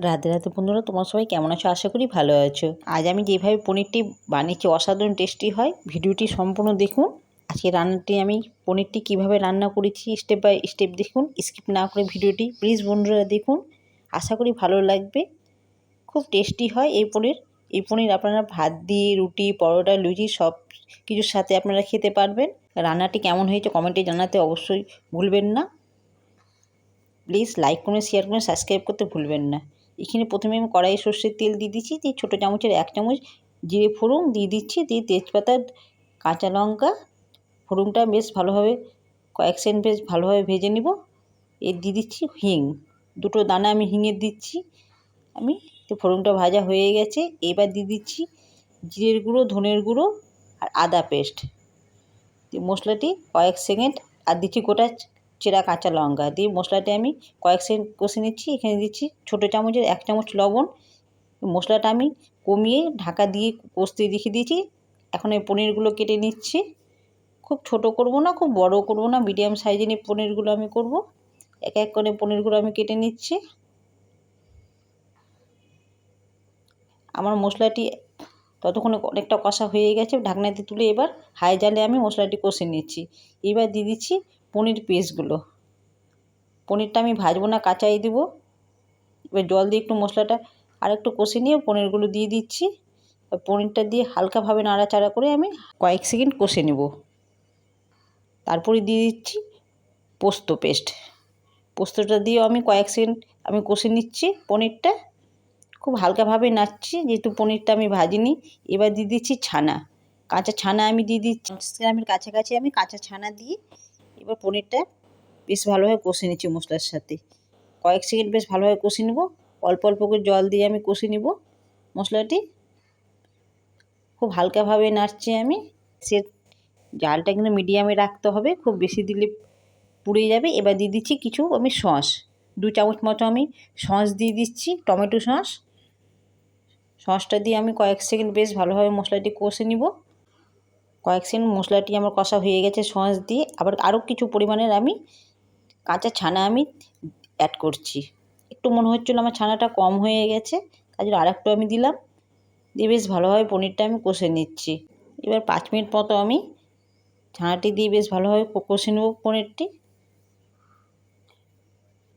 রাধে রাধে বন্ধুরা, তোমার সবাই কেমন আছো? আশা করি ভালো আছো। আজ আমি যেভাবে পনিরটি বানিয়েছি, অসাধারণ টেস্টি হয়, ভিডিওটি সম্পূর্ণ দেখুন। আজকে রান্নাটি আমি পনিরটি কীভাবে রান্না করেছি স্টেপ বাই স্টেপ দেখুন। স্কিপ না করে ভিডিওটি প্লিজ বন্ধুরা দেখুন। আশা করি ভালো লাগবে। খুব টেস্টি হয় এই পনির। এই পনির আপনারা ভাত দিয়ে, রুটি, পরোটা, লুচি, সব কিছুর সাথে আপনারা খেতে পারবেন। রান্নাটি কেমন হয়েছে কমেন্টে জানাতে অবশ্যই ভুলবেন না। প্লিজ লাইক করুন শেয়ার করুন সাবস্ক্রাইব করতে ভুলবেন না। এখানে প্রথমে আমি কড়াই সর্ষের তেল দিয়ে দিচ্ছি, দিয়ে ছোটো চামচের এক চামচ জিরে ফোড়ন দিয়ে দিচ্ছি, দিয়ে তেজপাতা, কাঁচা লঙ্কা, ফোড়নটা বেশ ভালোভাবে কয়েক সেকেন্ড বেশ ভালোভাবে ভেজে নিব। এর দিয়ে দিচ্ছি হিং, দুটো দানা আমি হিঙের দিচ্ছি। আমি তো ফোড়নটা ভাজা হয়ে গেছে, এবার দিয়ে দিচ্ছি জিরের গুঁড়ো, ধনের গুঁড়ো আর আদা পেস্ট। মশলাটি কয়েক সেকেন্ড, আর দিচ্ছি গোটা চেরা কাঁচা লঙ্কা দিয়ে মশলাটা আমি কয়েক সেকেন্ড কষে নিচ্ছি, এখানে দিচ্ছি ছোটো চামচের এক চামচ লবণ। মশলাটা আমি কমিয়ে ঢাকা দিয়ে কষতে রেখে দিয়েছি। এখন এই পনিরগুলো কেটে নিচ্ছি। খুব ছোট করব না, খুব বড় করব না, মিডিয়াম সাইজে নিয়ে পনিরগুলো আমি করব। এক এক করে পনিরগুলো আমি কেটে নিচ্ছি। আমার মশলাটি ততক্ষণে অনেকটা কষা হয়ে গেছে, ঢাকনাতে তুলে এবার হাই জালে আমি মশলাটি কষে নিচ্ছি। এবার দিয়ে দিচ্ছি পনির পিসগুলো পনিরটা আমি ভাজবো না, কাঁচাই দেব। এবার জল দিয়ে একটু মশলাটা আর একটু কষে নিয়ে পনিরগুলো দিয়ে দিচ্ছি। পনিরটা দিয়ে হালকাভাবে নাড়াচাড়া করে আমি কয়েক সেকেন্ড কষে নেব। তারপরে দিয়ে দিচ্ছি পোস্ত পেস্ট। পোস্তটা দিয়েও আমি কয়েক সেকেন্ড আমি কষে নিচ্ছি পনিরটা। খুব হালকাভাবে নাড়ছি, যেহেতু পনিরটা আমি ভাজিনি। এবার দিয়ে দিচ্ছি ছানা। কাঁচা ছানা আমি দিয়ে দিচ্ছি। গ্রামের কাছাকাছি আমি কাঁচা ছানা দিয়ে এবার পনিরটা বেশ ভালোভাবে কষে নিচ্ছি মশলার সাথে। কয়েক সেকেন্ড বেশ ভালোভাবে কষে নেব। অল্প অল্প করে জল দিয়ে আমি কষে নেব মশলাটি। খুব হালকাভাবে নাড়ছি আমি। সে জালটা কিন্তু মিডিয়ামে রাখতে হবে। খুব বেশি দিলে পুড়ে যাবে। এবার দিয়ে দিচ্ছি কিছু আমি সস। দু চামচ মতো আমি সস দিয়ে দিচ্ছি, টমেটো সস। সসটা দিয়ে আমি কয়েক সেকেন্ড বেশ ভালোভাবে মশলাটি কষে নিব। কয়েক সেকেন্ড মশলাটি আমার কষা হয়ে গেছে, সস দিয়ে। আবার আরও কিছু পরিমাণের আমি কাঁচা ছানা আমি অ্যাড করছি। একটু মনে হচ্ছিল আমার ছানাটা কম হয়ে গেছে, তার জন্য আরেকটু আমি দিলাম। দিয়ে বেশ ভালোভাবে পনিরটা আমি কষে নিচ্ছি। এবার পাঁচ মিনিট মতো আমি ছানাটি দিয়ে বেশ ভালোভাবে কষে নেব পনিরটি।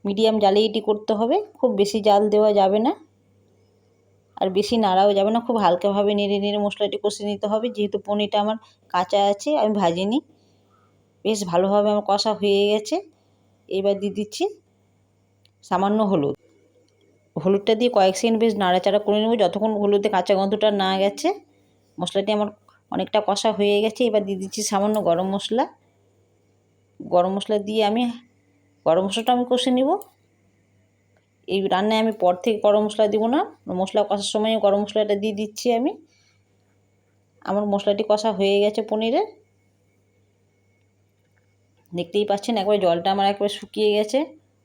মিডিয়াম জালে এটি করতে হবে, খুব বেশি জাল দেওয়া যাবে না। আর বেশি নাড়াও যাবে না, খুব হালকাভাবে নেড়ে নেড়ে মশলাটি কষে নিতে হবে। যেহেতু পনিরটা আমার কাঁচা আছে, আমি ভাজিনি। বেশ ভালোভাবে আমার কষা হয়ে গেছে। এবার দিয়ে দিচ্ছি সামান্য হলুদ। হলুদটা দিয়ে কয়েক সেকেন্ড বেশ নাড়াচাড়া করে নেব। যতক্ষণ হলুদে কাঁচা গন্ধটা না গেছে, মশলাটি আমার অনেকটা কষা হয়ে গেছে। এবার দিয়ে দিচ্ছি সামান্য গরম মশলা। গরম মশলা দিয়ে আমি, গরম মশলাটা আমি কষে নেব। এই রান্নায় আমি পর থেকে গরম মশলা দেবো না। মশলা কষার সময় গরম মশলাটা দিয়ে দিচ্ছি আমি। আমার মশলাটি কষা হয়ে গেছে পনিরে। দেখতেই পাচ্ছেন, একবার জলটা আমার একবার শুকিয়ে গেছে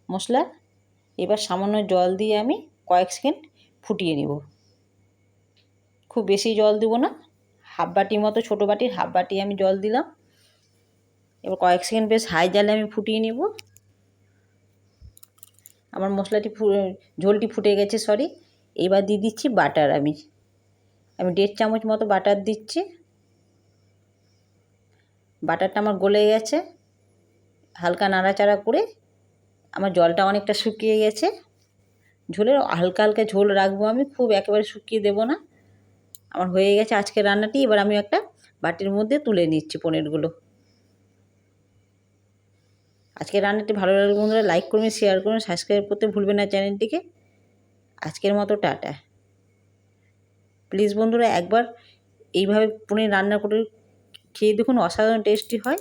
মশলা। এবার সামান্য জল দিয়ে আমি কয়েক সেকেন্ড ফুটিয়ে নেব। খুব বেশি জল দেবো না। হাফ বাটির মতো, ছোটো বাটির হাফ বাটি আমি জল দিলাম। এবার কয়েক সেকেন্ড বেশ হাই জালে আমি ফুটিয়ে নেব। আমার মশলাটি ঝোলটি ফুটে গেছে সরি এবার দিয়ে দিচ্ছি বাটার, আমি। আমি দেড় চামচ মতো বাটার দিচ্ছি। বাটারটা আমার গলে গেছে। হালকা নাড়াচাড়া করে আমার জলটা অনেকটা শুকিয়ে গেছে। ঝোলের হালকা হালকা ঝোল রাখব আমি, খুব একেবারে শুকিয়ে দেবো না। আমার হয়ে গেছে আজকের রান্নাটি। এবার আমি একটা বাটির মধ্যে তুলে নিচ্ছি পনিরগুলো। আজকের রান্নাটি ভালো লাগলে বন্ধুরা লাইক করবেন শেয়ার করবেন সাবস্ক্রাইব করতে ভুলবেন না চ্যানেলটিকে আজকের মতো টাটা। প্লিজ বন্ধুরা একবার এইভাবে পনির রান্না করে খেয়ে দেখুন, অসাধারণ টেস্টি হয়।